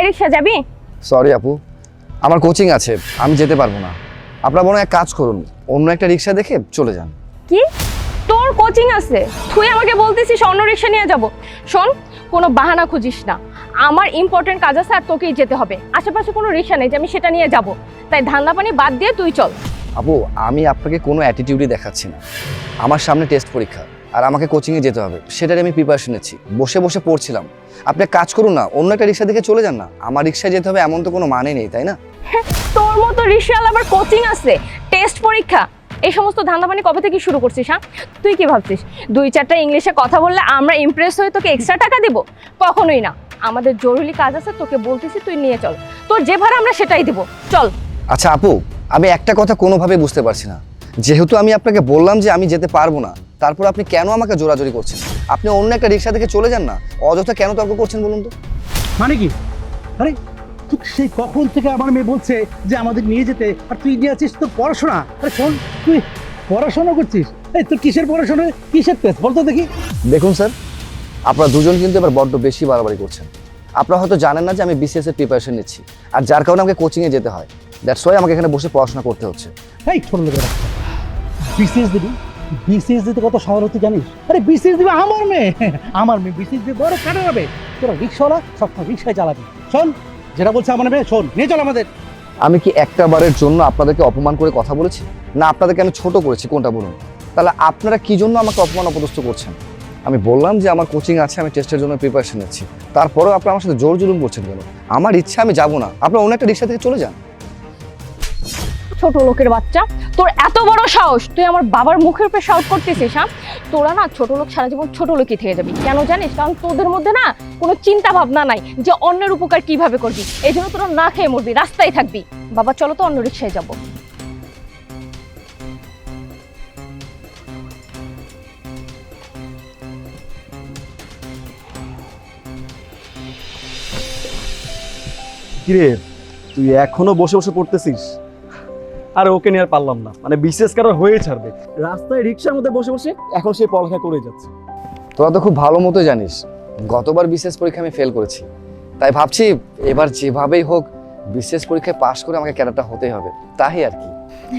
এই রিক্সা যাবি? সরি আপু আমার কোচিং আছে আমি যেতে পারব না। আপনারা বরং এক কাজ করুন অন্য একটা রিক্সা দেখে চলে যান। কি? তোর কোচিং আছে? তুই আমাকে বলতেছিস অন্য রিক্সা নিয়ে যাব। শোন কোনো বাহানা খুঁজিস না। আমার ইম্পর্টেন্ট কাজ আছে আর তোকেই যেতে হবে। আশেপাশে কোনো রিক্সা নেই যে আমি সেটা নিয়ে যাব। তাই ধান্দা পানি বাদ দিয়ে তুই চল। আপু আমি আপনাকে কোনো অ্যাটিটিউডই দেখাচ্ছি না। আমার সামনে টেস্ট পরীক্ষা। আর আমাকে কোচিংয়ে যেতে হবে। সেটার আমি প্রিপারেশন নিচ্ছি। বসে বসে পড়ছিলাম। আপনি কাজ করুন না অন্য একটা রিক্সা দেখে চলে যান না। আমার রিক্সায় যেতে হবে এমন তো কোনো মানে নেই তাই না? তোর মতো রিক্সাওয়ালা আবার কোচিং আছে? টেস্ট পরীক্ষা? এই সমস্ত ধান্দাপানি কবে থেকে শুরু করছিস হ্যাঁ? তুই কি ভাবছিস? দুই চারটা ইংলিশে কথা বললে আমরা ইমপ্রেস হয়ে তোকে এক্সট্রা টাকা দিব? কখনোই না। আমাদের জরুরি কাজ আছে তোকে বলতেছি তুই নিয়ে চল। তোর যে ভাড়া আমরা সেটাই দিব। চল। আচ্ছা আপু আমি একটা কথা কোনোভাবে বুঝতে পারছি না। যেহেতু আমি আপনাকে বললাম যে আমি যেতে পারব না তারপর আপনি কেন আমাকে জোরাজোরি করছেন? আপনি অন্য একটা রিক্সা থেকে চলে যান না অযথা কেন তর্ক করছেন বলুন তো? মানে কি? আরে তুই সেই কখন থেকে আমার মেয়ে বলছে যে আমাদের নিয়ে যেতে? আর তুই নিয়ে আছিস তোর পড়াশোনা। আরে শোন তুই পড়াশোনা করছিস? এই তোর কিসের পড়াশোনা? কিসের টেস্ট বলতো দেখি। দেখুন স্যার আপনারা দুজন কিন্তু এবার বড্ড বেশি বাড়াবাড়ি করছেন। আপনারা হয়তো জানেন না যে আমি বিসিএস এর প্রিপারেশন নিচ্ছি। আর যার কারণে আমাকে কোচিংয়ে যেতে হয়। দ্যাটস ওয়াই আমাকে এখানে বসে পড়াশোনা করতে হচ্ছে। এই ছোট লোকের। বিসিএস দিবি? বিসিএস দিতে কত সহজ হতে জানিস? আরে বিসিএস দিবে আমার মেয়ে। আমার মেয়ে বিসিএস দিয়ে বড় কাটা যাবে তোরা রিক্সাওয়ালা, সবসময় রিক্সায় চালাবি। শোন, যেটা বলছে আমার মেয়ে, শোন, নিয়ে চল আমাদের। আমি কি একটা বারের জন্য আপনাদেরকে অপমান করে কথা বলেছি? না, আপনাদেরকে আমি ছোট করেছি, কোনটা বলুন? তাহলে আপনারা কি জন্য আমাকে অপমান অপদস্থ করছেন? আমি বললাম যে আমার কোচিং আছে, আমি টেস্টের জন্য প্রিপারেশন নিচ্ছি। তারপরেও আপনারা আমার সাথে জোর জুলুম করছেন কেন? আমার ইচ্ছা, আমি যাব না। আপনারা অন্য একটা রিক্সা থেকে চলে যান। ছোট লোকের বাচ্চা। তোর এত বড় সাহস, তুই আমার বাবার মুখের উপরে সাউট করতেছিস হ্যাঁ? তোরা না ছোট লোক, সারা জীবন ছোট লোকই থেকে যাবি। কেন জানিস? কারণ তোদের মধ্যে না কোনো চিন্তা ভাবনা নাই যে অন্যের উপকার কীভাবে করবি। এই জন্য তোরা না খেয়ে মরবি, রাস্তায় থাকবি। বাবা, চলো তো অন্য রিক্সায় যাব। কিরে, তুই এখনও বসে বসে পড়তেছিস? আর ওকে নিয়ে আর পারলাম না। মানে বিশেষ কারও হয়ে ছাড়বে। রাস্তায় রিক্সার মধ্যে বসে বসে এখন সে পড়ালেখা করে যাচ্ছে। তোরা তো খুব ভালো মতো জানিস। গতবার বিশেষ পরীক্ষা আমি ফেল করেছি। তাই ভাবছি এবার যেভাবেই হোক বিশেষ পরীক্ষায় পাশ করে আমাকে ক্যাডারটা হতেই হবে। তাই আর কি।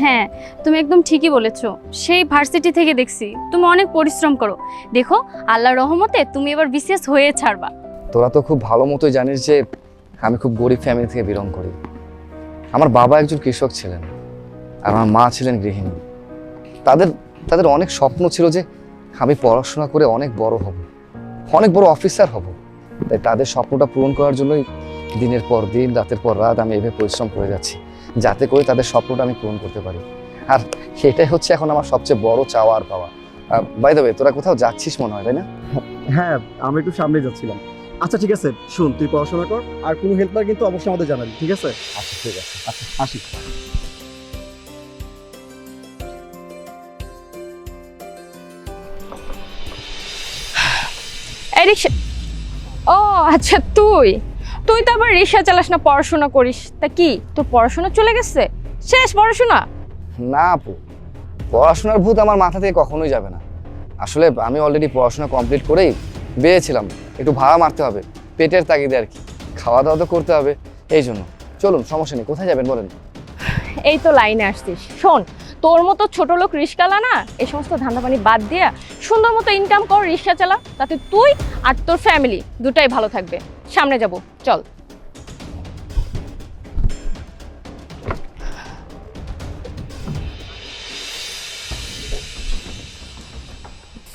হ্যাঁ তুমি একদম ঠিকই বলেছ। সেই ভার্সিটি থেকে দেখছি তুমি অনেক পরিশ্রম করো। দেখো আল্লাহর রহমতে তুমি এবার বিশেষ হয়ে ছাড়বা। তোরা তো খুব ভালো মতোই জানিস যে আমি খুব গরিব ফ্যামিলি থেকে বিলং করি। আমার বাবা একজন কৃষক ছিলেন। আর আমার মা ছিলেন গৃহিণী। তাদের তাদের অনেক স্বপ্ন ছিল যে আমি পড়াশোনা করে অনেক বড় হব অনেক বড় অফিসার হব। তাই তাদের স্বপ্নটা পূরণ করার জন্যই দিনের পর দিন রাতের পর রাত আমি এভাবে পরিশ্রম করে যাচ্ছি যাতে করে তাদের স্বপ্নটা আমি পূরণ করতে পারি। আর সেটাই হচ্ছে এখন আমার সবচেয়ে বড় চাওয়া আর পাওয়া। বাই দ্য তোরা কোথাও যাচ্ছিস মনে হয় তাই না? হ্যাঁ আমি একটু সামনে যাচ্ছিলাম। আচ্ছা ঠিক আছে শুন তুই পড়াশোনা কর আর কোনো হেল্পার কিন্তু অবশ্যই আমাদের জানাবি ঠিক আছে? আচ্ছা ঠিক আছে। আচ্ছা আসি। এই রিক্সা ও আচ্ছা তুই। তুই তো আবার রিক্সা চালাস না পড়াশোনা করিস। তা কি তোর পড়াশোনা চলে গেছে? শেষ পড়াশোনা? না আপু পড়াশোনার ভূত আমার মাথা থেকে কখনোই যাবে না। আসলে আমি অলরেডি পড়াশোনা কমপ্লিট করেই বেরিয়েছিলাম একটু ভাড়া মারতে হবে পেটের তাগিদে আর কি। খাওয়া দাওয়া তো করতে হবে এই জন্য। চলুন সমস্যা নেই কোথায় যাবেন বলেন? এই তো লাইনে আসছিস। শোন তোর মতো ছোট লোক রিক্সালা না? এই সমস্ত ধান্দাপানি বাদ দিয়া সুন্দর মতো ইনকাম কর রিক্সা চালা। তাতে তুই আর তোর ফ্যামিলি দুটাই ভালো থাকবে। সামনে যাব চল।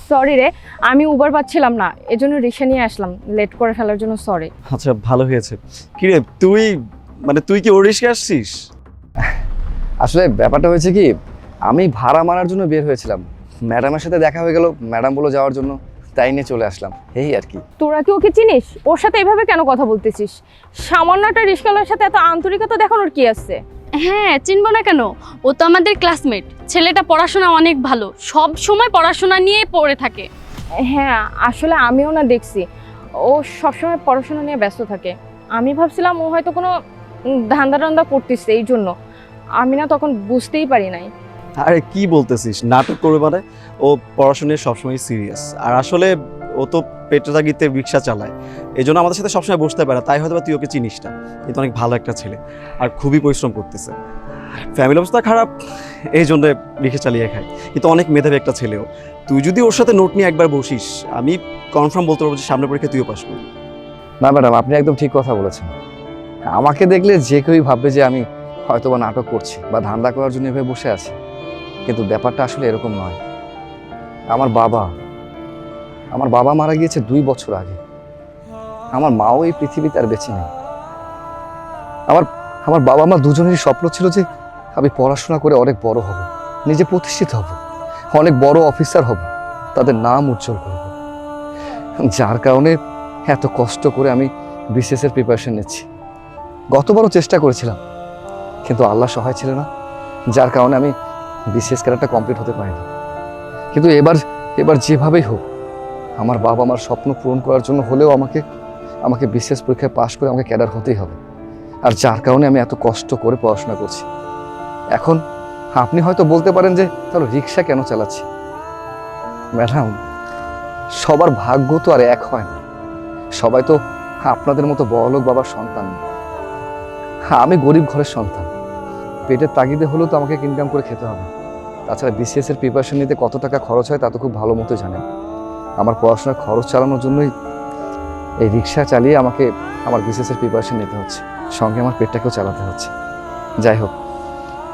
সরি রে আমি উবার পাচ্ছিলাম না এজন্য রিক্সা নিয়ে আসলাম। লেট করে ফেলার জন্য সরি আচ্ছা ভালো হয়েছে। কিরে তুই মানে তুই কি ওর রিস্কে আসছিস? আসলে ব্যাপারটা হয়েছে কি আমি ভাড়া মারার জন্য বের হয়েছিলাম। ম্যাডামের সাথে দেখা হয়ে গেল ম্যাডাম বলে যাওয়ার জন্য। তাই নিয়ে চলে আসলাম। এই আর কি। তোরা কি ওকে চিনিস? ওর সাথে এভাবে কেন কথা বলতেছিস? সামান্য একটা রিক্সাওয়ালার সাথে এত আন্তরিকতা দেখানোর কি আছে? হ্যাঁ চিনবো না কেন? ও তো আমাদের ক্লাসমেট ছেলেটা পড়াশোনা অনেক ভালো। সব সময় পড়াশোনা নিয়ে পড়ে থাকে। হ্যাঁ আসলে আমিও না দেখছি। ও সবসময় পড়াশোনা নিয়ে ব্যস্ত থাকে। আমি ভাবছিলাম ও হয়তো কোনো ধান্দা টান্দা করতেছে এই জন্য আমি না তখন বুঝতেই পারি নাই। আরে কি বলতেছিস? নাটক করবে মানে? ও পড়াশোনায় সবসময় সিরিয়াস আর আসলে ও তো পেটে তাগিতে রিক্সা চালায়। এই জন্য আমাদের সাথে সবসময় বসতে পারে তাই হয়তো তুই ওকে চিনিস না। কিন্তু অনেক ভালো একটা ছেলে। আর খুবই পরিশ্রম করতেছে। ফ্যামিলি অবস্থা খারাপ এই জন্য রিক্সা চালিয়ে খায়। কিন্তু অনেক মেধাবী একটা ছেলেও। তুই যদি ওর সাথে নোট নিয়ে একবার বসিস, আমি কনফার্ম বলতে পারব যে সামনে পরীক্ষা তুইও পাস করবি। না ম্যাডাম আপনি একদম ঠিক কথা বলেছেন। আমাকে দেখলে যে কেউই ভাববে যে আমি হয়তো বা নাটক করছি বা ধান্দা করার জন্য এভাবে বসে আছি। কিন্তু ব্যাপারটা আসলে এরকম নয়। আমার বাবা আমার বাবা মারা গিয়েছে দুই বছর আগে। আমার মাও এই পৃথিবীতে আর বেঁচে নেই। আমার আমার বাবা মা দুজনেরই স্বপ্ন ছিল যে আমি পড়াশোনা করে অনেক বড় হব, নিজে প্রতিষ্ঠিত হব, অনেক বড় অফিসার হব, তাদের নাম উজ্জ্বল করব। যার কারণে এত কষ্ট করে আমি এর প্রিপারেশন নিচ্ছি। গতবারও চেষ্টা করেছিলাম, কিন্তু আল্লাহ সহায় ছিল না। যার কারণে আমি বিসিএস ক্যাডারটা কমপ্লিট হতে পারিনি। কিন্তু এবার এবার যেভাবেই হোক, আমার বাবা আমার স্বপ্ন পূরণ করার জন্য হলেও আমাকে আমাকে বিসিএস পরীক্ষায় পাশ করে আমাকে ক্যাডার হতেই হবে। আর যার কারণে আমি এত কষ্ট করে পড়াশোনা করছি। এখন আপনি হয়তো বলতে পারেন যে, তাহলে রিক্সা কেন চালাচ্ছি? ম্যাডাম, সবার ভাগ্য তো আর এক হয় না। সবাই তো আপনাদের মতো বড়লোক বাবার সন্তান। না হ্যাঁ আমি গরিব ঘরের সন্তান। পেটের তাগিদে হলেও তো আমাকে ইনকাম করে খেতে হবে। তাছাড়া বিসিএস এর প্রিপারেশন নিতে কত টাকা খরচ হয় তা তো খুব ভালো মতো জানেন। আমার পড়াশোনার খরচ চালানোর জন্যই এই রিক্সা চালিয়ে আমাকে আমার বিসিএস এর প্রিপারেশন নিতে হচ্ছে। সঙ্গে আমার পেটটাকেও চালাতে হচ্ছে। যাই হোক,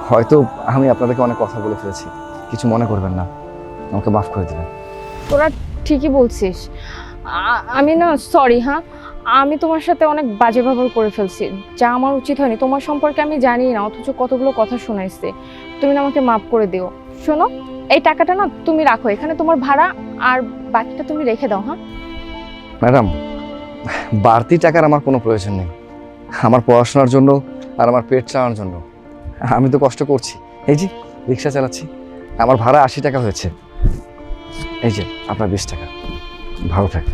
হয়তো আমি আপনাদেরকে অনেক কথা বলে ফেলেছি। কিছু মনে করবেন না। আমাকে মাফ করে দেবেন। তোরা ঠিকই বলছিস। আমি না সরি হ্যাঁ? আমি তোমার সাথে অনেক বাজে ব্যবহার করে ফেলছি। যা আমার উচিত হয়নি। তোমার সম্পর্কে আমি জানি না, অথচ কতগুলো কথা শোনাইছে। তুমি না আমাকে মাফ করে দিও। শোনো, এই টাকাটা না তুমি রাখো, এখানে তোমার ভাড়া আর বাকিটা তুমি রেখে দাও হ্যাঁ? ম্যাডাম, বাড়তি টাকার আমার কোনো প্রয়োজন নেই। আমার পড়াশোনার জন্য আর আমার পেট চালানোর জন্য। আমি তো কষ্ট করছি। এই যে, রিক্সা চালাচ্ছি। আমার ভাড়া আশি টাকা হয়েছে। এই যে, আপনার বিশ টাকা। ভালো থাকে